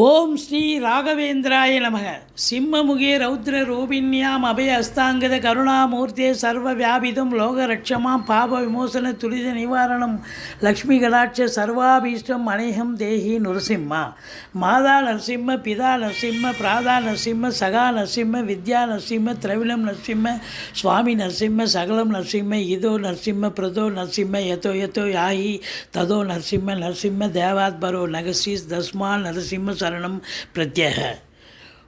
ஓம் ஸ்ரீ ராகவேந்திராய நமக. சிம்மமுகே ரௌத்ர ரூபின்யாம் அபய அஸ்தாங்கத கருணாமூர்த்தே சர்வ வியாபிதம் லோகரட்சமாம் பாப விமோசன துரித நிவாரணம் லக்ஷ்மி கடாட்ச சர்வாபீஷ்டம் அநேகம் தேகி நுரசிம்மா. மாதா நரசிம்ம பிதா நரசிம்ம பிராதா நரசிம்ம சகா நரசிம்ம வித்யா நரசிம்ம திரவிணம் நரசிம்ம சுவாமி நரசிம்ம சகலம் நரசிம்ம இதோ நரசிம்ம பிரதோ நரசிம்ம எதோ எதோ யாகி ததோ நரசிம்ம நரசிம்ம தேவாத்பரோ நகசீஸ் தஸ்மா நரசிம்ம சரணம் பிரத்யேக.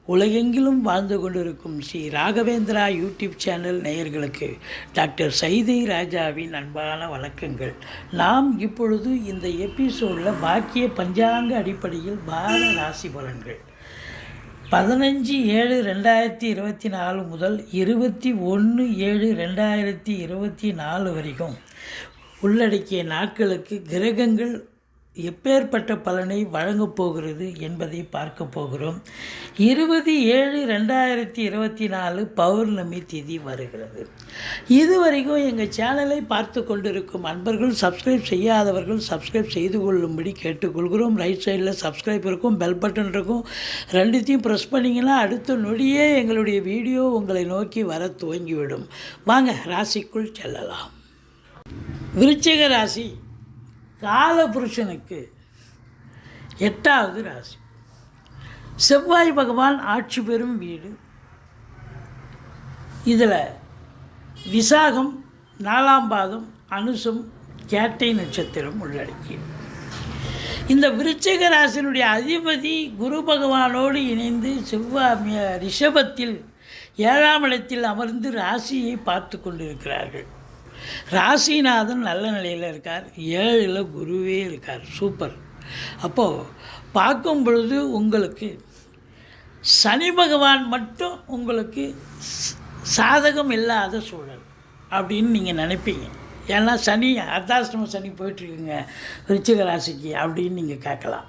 உலகெங்கிலும் வாழ்ந்து கொண்டிருக்கும் ஸ்ரீ ராகவேந்திரா யூடியூப் சேனல் நேயர்களுக்கு டாக்டர் சைதை ராஜாவின் அன்பான வணக்கங்கள். நாம் இப்பொழுது இந்த எபிசோடில் பாக்கிய பஞ்சாங்க அடிப்படையில் பார ராசி பலன்கள். பதினஞ்சு ஏழு ரெண்டாயிரத்தி இருபத்தி நாலு முதல் இருபத்தி ஒன்று ஏழு ரெண்டாயிரத்தி இருபத்தி நாலு வரைக்கும் உள்ளடக்கிய நாட்களுக்கு கிரகங்கள் எப்பேற்பட்ட பலனை வழங்கப் போகிறது என்பதை பார்க்க போகிறோம். இருபது ஏழு ரெண்டாயிரத்தி இருபத்தி நாலு பௌர்ணமி திதி வருகிறது. இதுவரைக்கும் எங்கள் சேனலை பார்த்து கொண்டிருக்கும் அன்பர்கள் சப்ஸ்கிரைப் செய்யாதவர்கள் சப்ஸ்கிரைப் செய்து கொள்ளும்படி கேட்டுக்கொள்கிறோம். ரைட் சைடில் சப்ஸ்கிரைப் இருக்கும் பெல் பட்டன் இருக்கும். ரெண்டுத்தையும் ப்ரெஸ் பண்ணிங்கன்னா அடுத்த நொடியே எங்களுடைய வீடியோ உங்களை நோக்கி வர துவங்கிவிடும். வாங்க ராசிக்குள் செல்லலாம். விருச்சிக ராசி காலபுருஷனுக்கு எட்டாவது ராசி. செவ்வாய் பகவான் ஆட்சி பெறும் வீடு. இதில் விசாகம் நாலாம் பாதம் அனுசம் கேட்டை நட்சத்திரம் உள்ளடக்கி இந்த விருச்சிக ராசினுடைய அதிபதி குரு பகவானோடு இணைந்து செவ்வாய் ரிஷபத்தில் ஏழாம் இடத்தில் அமர்ந்து ராசியை பார்த்து கொண்டிருக்கிறார்கள். ராசிநாதன் நல்ல நிலையில் இருக்கார். ஏழில் குருவே இருக்கார். சூப்பர் அப்போது பார்க்கும் பொழுது உங்களுக்கு சனி பகவான் மட்டும் உங்களுக்கு சாதகம் இல்லாத சூழல் அப்படின்னு நீங்கள் நினைப்பீங்க. ஏன்னா சனி அர்த்தாஷ்டம சனி போயிட்டுருக்குங்க. ரிச்சிக ராசிக்கு அப்படின்னு நீங்கள் கேட்கலாம்.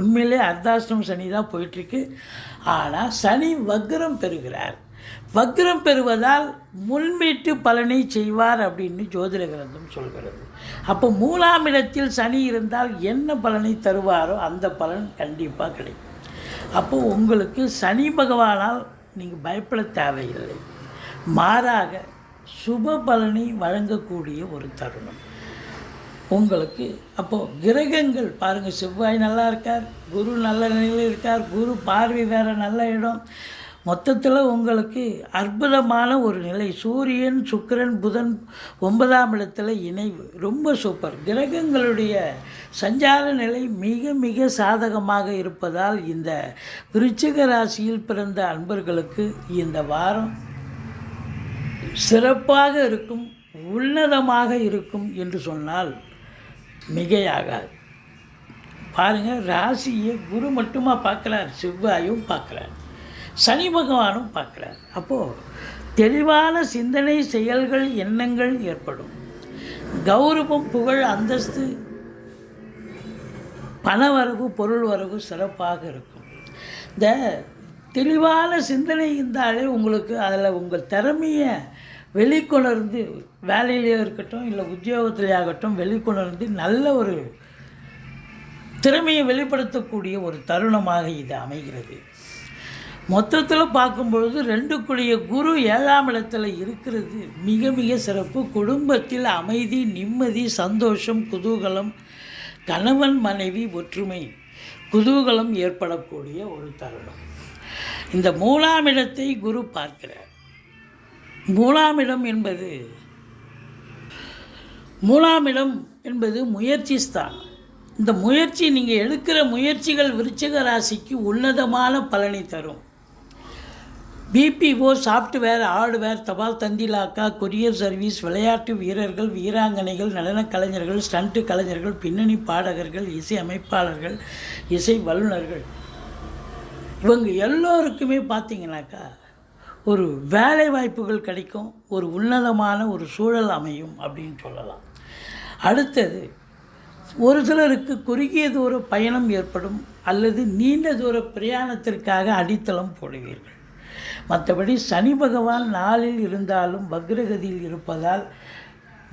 உண்மையிலே அர்த்தாஷ்டம சனி தான் போயிட்டுருக்கு. ஆனால் சனி வக்ரம் பெறுகிறார். வக்ரம் பெறுவதால் முன்மீட்டு பலனை செய்வார் அப்படின்னு ஜோதிட கிரந்தம் சொல்கிறது. அப்போ மூணாம் இடத்தில் சனி இருந்தால் என்ன பலனை தருவாரோ அந்த பலன் கண்டிப்பாக கிடைக்கும். அப்போ உங்களுக்கு சனி பகவானால் நீங்கள் பயப்பட தேவையில்லை. மாறாக சுப பலனை வழங்கக்கூடிய ஒரு தருணம். உங்களுக்கு அப்போது கிரகங்கள் பாருங்கள் செவ்வாய் நல்லா இருக்கார் குரு நல்ல நிலையில் இருக்கார் குரு பார்வை வேறு நல்ல இடம் மொத்தத்தில் உங்களுக்கு அற்புதமான ஒரு நிலை. சூரியன் சுக்கிரன் புதன் ஒன்பதாம் இடத்துல இணைவு. ரொம்ப சூப்பர் கிரகங்களுடைய சஞ்சார நிலை மிக மிக சாதகமாக இருப்பதால் இந்த விருச்சிக ராசியில் பிறந்த அன்பர்களுக்கு இந்த வாரம் சிறப்பாக இருக்கும் உன்னதமாக இருக்கும் என்று சொன்னால் மிகையாகாது. பாருங்கள் ராசியை குரு மட்டுமா பார்க்குறார் செவ்வாயும் பார்க்குறார். சனி பகவானும் பார்க்குறார். அப்போது தெளிவான சிந்தனை செயல்கள் எண்ணங்கள் ஏற்படும். கௌரவம் புகழ் அந்தஸ்து பணவரவு பொருள் வரவு சிறப்பாக இருக்கும். இந்த தெளிவான சிந்தனை இருந்தாலே உங்களுக்கு அதில் உங்கள் திறமையை வெளிக்கொணர்ந்து வேலையிலேயே இருக்கட்டும் இல்லை உத்தியோகத்திலே ஆகட்டும் வெளிக்கொணர்ந்து நல்ல ஒரு திறமையை வெளிப்படுத்தக்கூடிய ஒரு தருணமாக இது அமைகிறது. மொத்தத்தில் பார்க்கும்பொழுது ரெண்டுக்குரிய குரு ஏழாம் இடத்துல இருக்கிறது. மிக மிக சிறப்பு. குடும்பத்தில் அமைதி நிம்மதி சந்தோஷம் குதூகலம் கணவன் மனைவி ஒற்றுமை குதூகலம் ஏற்படக்கூடிய ஒரு தருணம். இந்த மூலாம் இடத்தை குரு பார்க்கிறார். மூலாம் இடம் என்பது மூலாம் இடம் என்பது முயற்சி ஸ்தானம். இந்த முயற்சி நீங்கள் எடுக்கிற முயற்சிகள் விருச்சிக ராசிக்கு உன்னதமான பலனை தரும். பிபிஓ சாஃப்ட்வேர் ஹார்ட்வேர் தபால் தந்திலாக்கா கொரியர் சர்வீஸ் விளையாட்டு வீரர்கள் வீராங்கனைகள் நடனக் கலைஞர்கள் ஸ்டண்ட்டு கலைஞர்கள் பின்னணி பாடகர்கள் இசை அமைப்பாளர்கள் இசை வல்லுநர்கள். இவங்க எல்லோருக்குமே பார்த்தீங்கன்னாக்கா ஒரு வேலை வாய்ப்புகள் கிடைக்கும் ஒரு உன்னதமான ஒரு சூழல் அமையும் அப்படின்னு சொல்லலாம். அடுத்தது ஒரு சிலருக்கு குறுகிய தூர பயணம் ஏற்படும் அல்லது நீண்ட தூர பிரயாணத்திற்காக அடித்தளம் போடுவீர்கள். மற்றபடி சனி பகவான் நாளில் இருந்தாலும் வக்ரகதியில் இருப்பதால்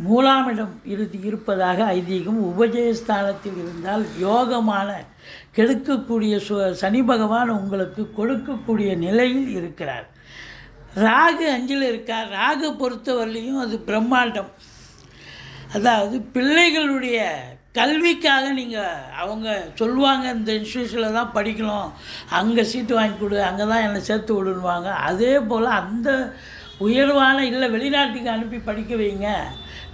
மூலாமிடம் இரு இருப்பதாக ஐதீகம் உபஜயஸ்தானத்தில் இருந்தால் யோகமான கெடுக்கக்கூடிய சு சனி பகவான் உங்களுக்கு கொடுக்கக்கூடிய நிலையில் இருக்கிறார். ராகு அஞ்சில் இருக்கார். ராகு பொறுத்தவரையிலையும் அது பிரம்மாண்டம். அதாவது பிள்ளைகளுடைய கல்விக்காக நீங்கள் அவங்க சொல்லுவாங்க இந்த இன்ஸ்டியூஷனில் தான் படிக்கணும். அங்கே சீட்டு வாங்கி கொடு அங்கே தான் என்னை சேர்த்து விடுன்னுவாங்க. அதே போல் அந்த உயர்வான இல்லை வெளிநாட்டுக்கு அனுப்பி படிக்க வைங்க.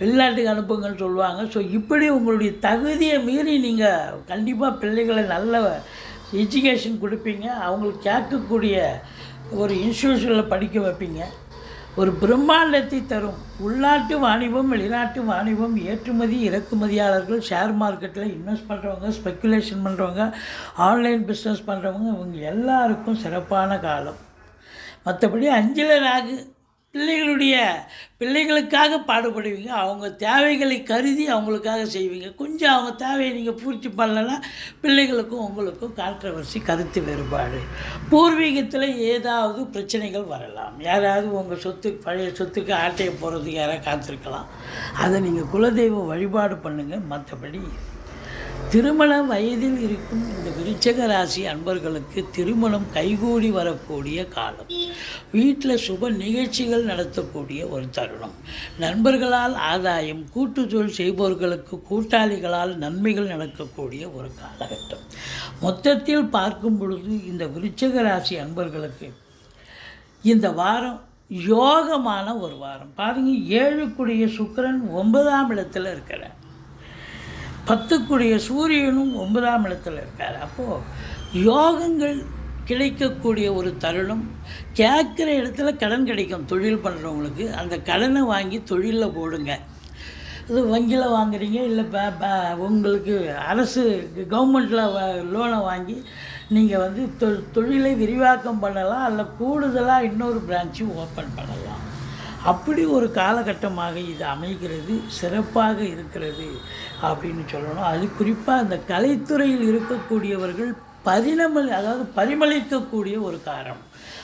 வெளிநாட்டுக்கு அனுப்புங்கன்னு சொல்லுவாங்க. ஸோ இப்படி உங்களுடைய தகுதியை மீறி நீங்கள் கண்டிப்பாக பிள்ளைகளை நல்ல எஜுகேஷன் கொடுப்பீங்க. அவங்களுக்கு கேட்கக்கூடிய ஒரு இன்ஸ்டியூஷனில் படிக்க வைப்பீங்க. ஒரு பிரம்மாண்டத்தை தரும். உள்நாட்டு வாணிபம் வெளிநாட்டு வாணிபம் ஏற்றுமதி இறக்குமதியாளர்கள் ஷேர் மார்க்கெட்டில் இன்வெஸ்ட் பண்ணுறவங்க ஸ்பெக்குலேஷன் பண்ணுறவங்க ஆன்லைன் பிஸ்னஸ் பண்ணுறவங்க இவங்க எல்லாருக்கும் சிறப்பான காலம். மற்றபடி அஞ்சில் ராகு பிள்ளைகளுடைய பிள்ளைகளுக்காக பாடுபடுவீங்க. அவங்க தேவைகளை கருதி அவங்களுக்காக செய்வீங்க. கொஞ்சம் அவங்க தேவையை நீங்கள் பூர்த்தி பண்ணலைன்னா பிள்ளைகளுக்கும் உங்களுக்கும் கான்ட்ரவர்சி கருத்து வேறுபாடு. பூர்வீகத்தில் ஏதாவது பிரச்சனைகள் வரலாம். யாராவது உங்கள் சொத்து பழைய சொத்துக்கு ஆட்டையை போகிறதுக்கு யாராவது காத்திருக்கலாம். அதை நீங்கள் குலதெய்வ வழிபாடு பண்ணுங்கள் மற்றபடி திருமண வயதில் இருக்கும் இந்த விருச்சக ராசி அன்பர்களுக்கு திருமணம் கைகூடி வரக்கூடிய காலம். வீட்டில் சுப நிகழ்ச்சிகள் நடத்தக்கூடிய ஒரு தருணம். நண்பர்களால் ஆதாயம் கூட்டுத்தொழில் செய்பவர்களுக்கு கூட்டாளிகளால் நன்மைகள் நடக்கக்கூடிய ஒரு காலகட்டம். மொத்தத்தில் பார்க்கும் பொழுது இந்த விருச்சக ராசி அன்பர்களுக்கு இந்த வாரம் யோகமான ஒரு வாரம். பாருங்கள் ஏழுக்குடைய சுக்கிரன் ஒன்பதாம் இடத்துல இருக்கிறார். பத்துக்குடைய சூரியனும் ஒன்பதாம் இடத்துல இருக்கார். அப்போது யோகங்கள் கிடைக்கக்கூடிய ஒரு தருணம் கேட்குற இடத்துல கடன் கிடைக்கும் தொழில் பண்ணுறவங்களுக்கு அந்த கடனை வாங்கி தொழிலில் போடுங்க. இது வங்கியில் வாங்குறீங்க இல்லை ப- ப- உங்களுக்கு அரசு கவர்மெண்ட்டில் லோனை வாங்கி நீங்கள் வந்து தொ தொழிலை விரிவாக்கம் பண்ணலாம் அல்ல கூடுதலாக இன்னொரு பிரான்ச்சும் ஓப்பன் பண்ணலாம். அப்படி ஒரு காலகட்டமாக இது அமைகிறது சிறப்பாக இருக்கிறது அப்படின்னு சொல்லணும். அது குறிப்பாக அந்த கலைத்துறையில் இருக்கக்கூடியவர்கள் பரிணமல் அதாவது பரிமளிக்கக்கூடிய ஒரு காலம்.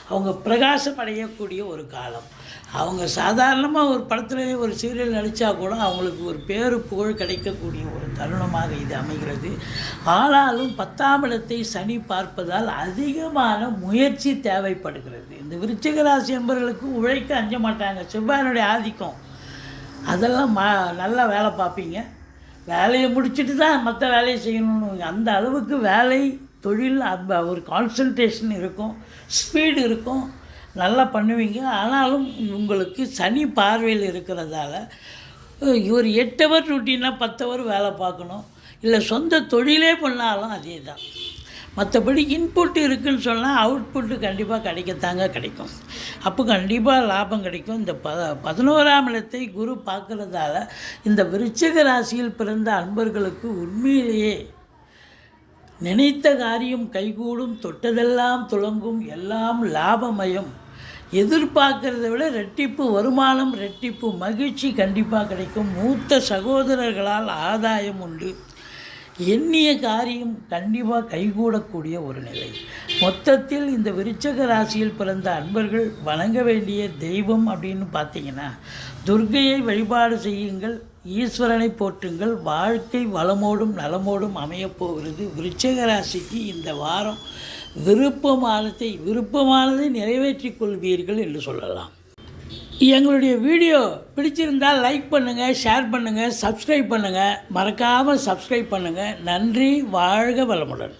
அவங்க பிரகாசம் அடையக்கூடிய ஒரு காலம். அவங்க சாதாரணமாக ஒரு படத்தில் ஒரு சீரியல் நடித்தா கூட அவங்களுக்கு ஒரு பேரு புகழ் கிடைக்கக்கூடிய ஒரு தருணமாக இது அமைகிறது. ஆனாலும் பத்தாம் இடத்தை சனி பார்ப்பதால் அதிகமான முயற்சி தேவைப்படுகிறது. இந்த விருச்சிக ராசி என்பவர்களுக்கு உழைக்க அஞ்ச மாட்டாங்க. செவ்வாயினுடைய ஆதிக்கம். அதெல்லாம் மா நல்லா வேலை பார்ப்பீங்க. வேலையை முடிச்சுட்டு தான் மற்ற வேலையை செய்யணும்னு அந்த அளவுக்கு வேலை தொழில் அந்த ஒரு கான்சன்ட்ரேஷன் இருக்கும். ஸ்பீடு இருக்கும். நல்லா பண்ணுவீங்க. ஆனாலும் உங்களுக்கு சனி பார்வையில் இருக்கிறதால ஒரு எட்டு ஹவர் ரொட்டீனாக பத்து ஹவர் வேலை பார்க்கணும். இல்லை சொந்த தொழிலே பண்ணாலும் அதே தான் மற்றபடி இன்புட் இருக்குன்னு சொன்னால் அவுட்புட்டு கண்டிப்பாக கிடைக்கத்தாங்க கிடைக்கும். அப்போ கண்டிப்பாக லாபம் கிடைக்கும். இந்த ப பதினோராம் இடத்தை குரு பார்க்குறதால இந்த விருச்சிக ராசியில் பிறந்த அன்பர்களுக்கு உண்மையிலேயே நினைத்த காரியம் கைகூடும் தொட்டதெல்லாம் துளங்கும் எல்லாம் லாபமயம். எதிர்பார்க்கிறத விட ரெட்டிப்பு வருமானம் ரெட்டிப்பு மகிழ்ச்சி கண்டிப்பாக கிடைக்கும். மூத்த சகோதரர்களால் ஆதாயம் உண்டு. எண்ணிய காரியம் கண்டிப்பாக கைகூடக்கூடிய ஒரு நிலை. மொத்தத்தில் இந்த விருச்சக ராசியில் பிறந்த அன்பர்கள் வணங்க வேண்டிய தெய்வம் அப்படின்னு பார்த்தீங்கன்னா துர்க்கையை வழிபாடு செய்யுங்கள் ஈஸ்வரனை போற்றுங்கள் வாழ்க்கை வளமோடும் நலமோடும் அமையப் போகிறது. விருச்சக ராசிக்கு இந்த வாரம் விருப்பமானதை விருப்பமானதை நிறைவேற்றிக் கொள்வீர்கள் என்று சொல்லலாம். எங்களுடைய வீடியோ பிடிச்சிருந்தால் லைக் பண்ணுங்கள் ஷேர் பண்ணுங்கள் சப்ஸ்கிரைப் பண்ணுங்கள் மறக்காமல் சப்ஸ்கிரைப் பண்ணுங்கள் நன்றி வாழ்க வளமுடன்.